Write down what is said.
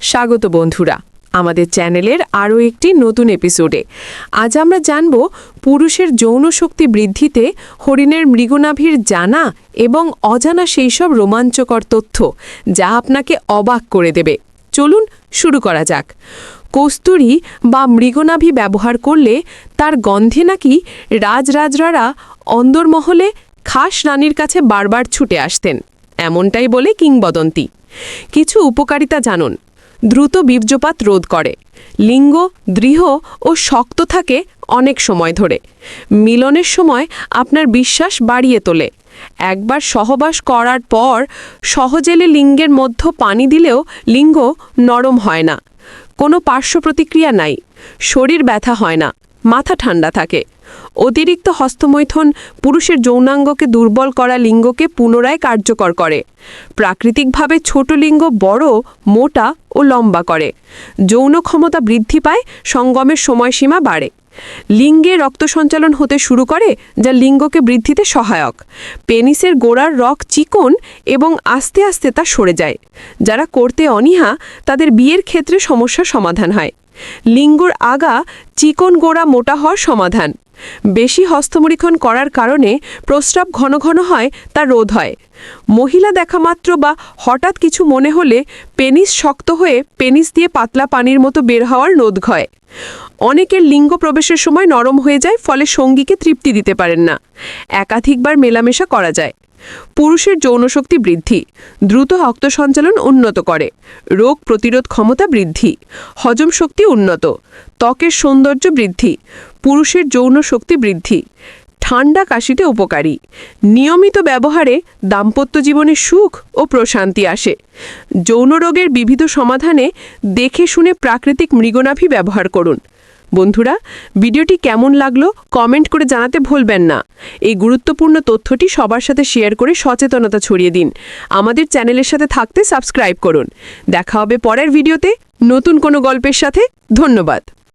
স্বাগত বন্ধুরা আমাদের চ্যানেলের আরও একটি নতুন এপিসোডে। আজ আমরা জানব পুরুষের যৌন শক্তি বৃদ্ধিতে হরিণের মৃগনাভির জানা এবং অজানা সেই সব রোমাঞ্চকর তথ্য যা আপনাকে অবাক করে দেবে। চলুন শুরু করা যাক। কস্তুরী বা মৃগনাভি ব্যবহার করলে তার গন্ধে নাকি রাজরাজরারা অন্দরমহলে খাস রানীর কাছে বারবার ছুটে আসতেন, এমনটাই বলে কিংবদন্তি। কিছু উপকারিতা জানুন। দ্রুত বীর্যপাত রোধ করে। লিঙ্গ দৃঢ় ও শক্ত থাকে অনেক সময় ধরে। মিলনের সময় আপনার বিশ্বাস বাড়িয়ে তোলে। একবার সহবাস করার পর সহজেলে লিঙ্গের মধ্য পানি দিলেও লিঙ্গ নরম হয় না। কোনো পার্শ্ব প্রতিক্রিয়া নাই। শরীর ব্যথা হয় না। মাথা ঠান্ডা থাকে। অতিরিক্ত হস্তমৈথন পুরুষের যৌনাঙ্গকে দুর্বল করা লিঙ্গকে পুনরায় কার্যকর করে। প্রাকৃতিকভাবে ছোট লিঙ্গ বড়, মোটা ও লম্বা করে। যৌন ক্ষমতা বৃদ্ধি পায়, সঙ্গমের সময়সীমা বাড়ে। লিঙ্গে রক্ত সঞ্চালন হতে শুরু করে, যা লিঙ্গকে বৃদ্ধিতে সহায়ক। পেনিসের গোড়ার রক চিকন এবং আস্তে আস্তে তা সরে যায়। যারা করতে অনীহা, তাদের বিয়ের ক্ষেত্রে সমস্যা সমাধান হয়। লিঙ্গর আগা চিকন গোড়া মোটা হওয়ার সমাধান। বেশি হস্তমরীক্ষণ করার কারণে প্রস্রাব ঘন ঘন হয়, তা রোধ হয়। মহিলা দেখা মাত্র বা হঠাৎ কিছু মনে হলে পেনিস শক্ত হয়ে পেনিস দিয়ে পাতলা পানির মতো বের হওয়ার রোধ হয় অনেকের লিঙ্গ প্রবেশের সময় নরম হয়ে যায়, ফলে সঙ্গীকে তৃপ্তি দিতে পারেন না। একাধিকবার মেলামেশা করা যায়। পুরুষের যৌনশক্তি বৃদ্ধি, দ্রুত রক্ত সঞ্চালন উন্নত করে, রোগ প্রতিরোধ ক্ষমতা বৃদ্ধি, হজম শক্তি উন্নত, ত্বকের সৌন্দর্য বৃদ্ধি, পুরুষের যৌন শক্তি বৃদ্ধি ঠান্ডা কাশিতে উপকারী। নিয়মিত ব্যবহারে দাম্পত্য জীবনে সুখ ও প্রশান্তি আসে। যৌন রোগের বিবিধ সমাধানে দেখে শুনে প্রাকৃতিক মৃগনাভি ব্যবহার করুন। বন্ধুরা, ভিডিওটি কেমন লাগল কমেন্ট করে জানাতে ভুলবেন না। এই গুরুত্বপূর্ণ তথ্যটি সবার সাথে শেয়ার করে সচেতনতা ছড়িয়ে দিন। আমাদের চ্যানেলের সাথে থাকতে সাবস্ক্রাইব করুন। দেখা হবে পরের ভিডিওতে নতুন কোনো গল্পের সাথে। ধন্যবাদ।